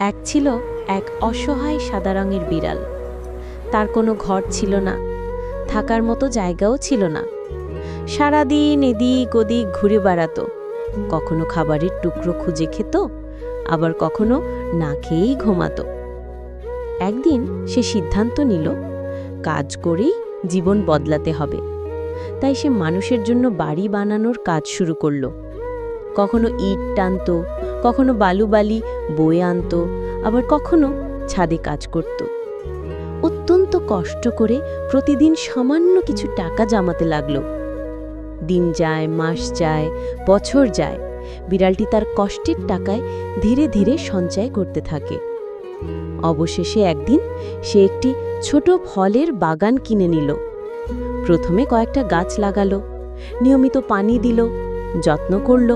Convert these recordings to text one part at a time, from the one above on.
এক ছিল এক অসহায় সাদা রঙের বিড়াল। তার কোনো ঘর ছিল না, থাকার মতো জায়গাও ছিল না। সারাদিন এদিক ওদিক ঘুরে বেড়াতো, কখনো খাবারের টুকরো খুঁজে খেত, আবার কখনো না খেয়েই ঘুমাতো। একদিন সে সিদ্ধান্ত নিল, কাজ করেই জীবন বদলাতে হবে। তাই সে মানুষের জন্য বাড়ি বানানোর কাজ শুরু করল। কখনো ইট টানত, কখনো বালুবালি বয়ে আনতো, আবার কখনো ছাদে কাজ করত। অত্যন্ত কষ্ট করে প্রতিদিন সামান্য কিছু টাকা জমাতে লাগল। দিন যায়, মাস যায়, বছর যায়, বিড়ালটি তার কষ্টের টাকায় ধীরে ধীরে সঞ্চয় করতে থাকে। অবশেষে একদিন সে একটি ছোট ফলের বাগান কিনে নিল। প্রথমে কয়েকটা গাছ লাগালো, নিয়মিত পানি দিল, যত্ন করল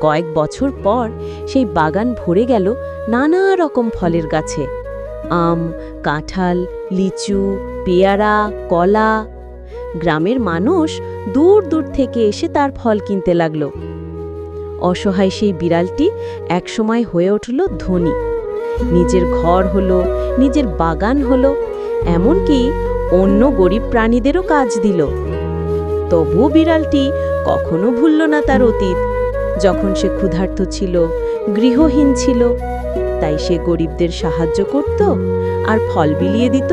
কয়েক বছর পর সেই বাগান ভরে গেল নানা রকম ফলের গাছে। আম, কাঁঠাল, লিচু, পেয়ারা, কলা। গ্রামের মানুষ দূর দূর থেকে এসে তার ফল কিনতে লাগল। অসহায় সেই বিড়ালটি একসময় হয়ে উঠল ধনী। নিজের ঘর হলো, নিজের বাগান হলো, এমনকি অন্য গরিব প্রাণীদেরও কাজ দিল। তবু বিড়ালটি কখনো ভুলল না তার অতীত। যখন সে ক্ষুধার্ত ছিল, গৃহহীন ছিল, তাই সে গরিবদের সাহায্য করত আর ফল বিলিয়ে দিত।